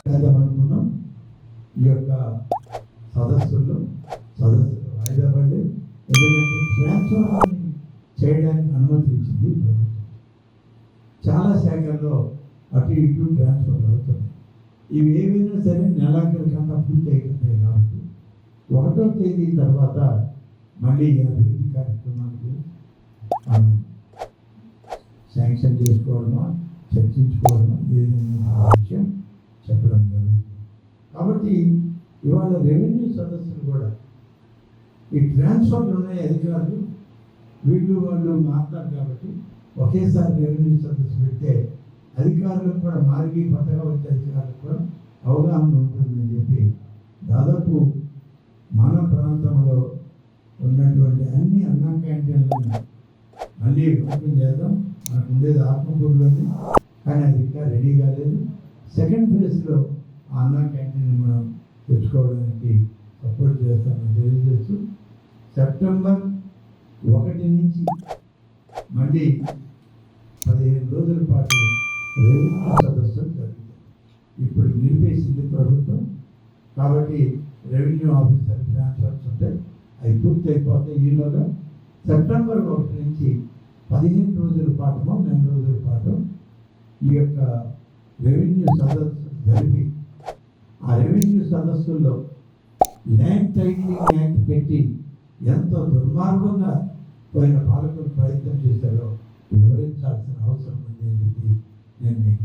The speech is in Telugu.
చేద్దామనుకున్నాం ఈ యొక్క సదస్సుల్లో సదస్సులు వాయిదా పడి ఎందుకంటే ట్రాన్స్ఫర్ చేయడానికి అనుమతించింది ప్రభుత్వం. చాలా శాఖల్లో అటు ఇటు ట్రాన్స్ఫర్ అవుతున్నాయి. ఇవి ఏమైనా సరే నెలాఖరికంతా పూర్తి అయిపోతాయి కాబట్టి ఒకటో తేదీ తర్వాత మళ్ళీ అభివృద్ధి కార్యక్రమాలకు మనం శాంక్షన్ చేసుకోవడమా చర్చించుకోవడమా ఏదైనా ఆ విషయం చెప్పడం జరుగుతుంది. కాబట్టి ఇవాళ రెవెన్యూ సదస్సులు కూడా. ఈ ట్రాన్స్ఫర్లు ఉన్నాయి అధికారులు వీళ్ళు వాళ్ళు మాట్లాడు కాబట్టి ఒకేసారి రెవెన్యూ సదస్సు పెడితే అధికారులకు కూడా మారిగి కొత్తగా వచ్చే అధికారులకు కూడా అవగాహన ఉంటుందని చెప్పి దాదాపు మన ప్రాంతంలో ఉన్నటువంటి అన్ని అన్నా క్యాంటీన్లను మళ్ళీ ఓపెన్ చేద్దాం. మనకు ఉండేది ఆత్మకూరులోనే కానీ అది ఇంకా రెడీ కాలేదు. సెకండ్ ఫేజ్లో ఆ అన్నా క్యాంటీన్ మనం తెచ్చుకోవడానికి సపోర్ట్ చేస్తామని తెలియజేస్తూ సెప్టెంబర్ ఒకటి నుంచి మళ్ళీ పదిహేను రోజుల పాటు రేపు సదస్సులు జరుగుతాయి. ఇప్పుడు నిలిపేసింది ప్రభుత్వం. కాబట్టి రెవెన్యూ ఆఫీసర్ ట్రాన్స్ఫర్స్ ఉంటాయి అవి పూర్తి అయిపోతాయి ఈలోగా. సెప్టెంబర్ ఒకటి నుంచి పదిహేను రోజుల పాటు నెల రోజుల పాటు ఈ యొక్క రెవెన్యూ సదస్సు జరిపి ఆ రెవెన్యూ సదస్సుల్లో ల్యాండ్ టైటిలింగ్ యాక్ట్ పెట్టి ఎంతో దుర్మార్గంగా పోయిన పాలకులు ప్రయత్నం చేశారో వివరించాల్సిన అవసరం ఉంది అని చెప్పి నేను మీకు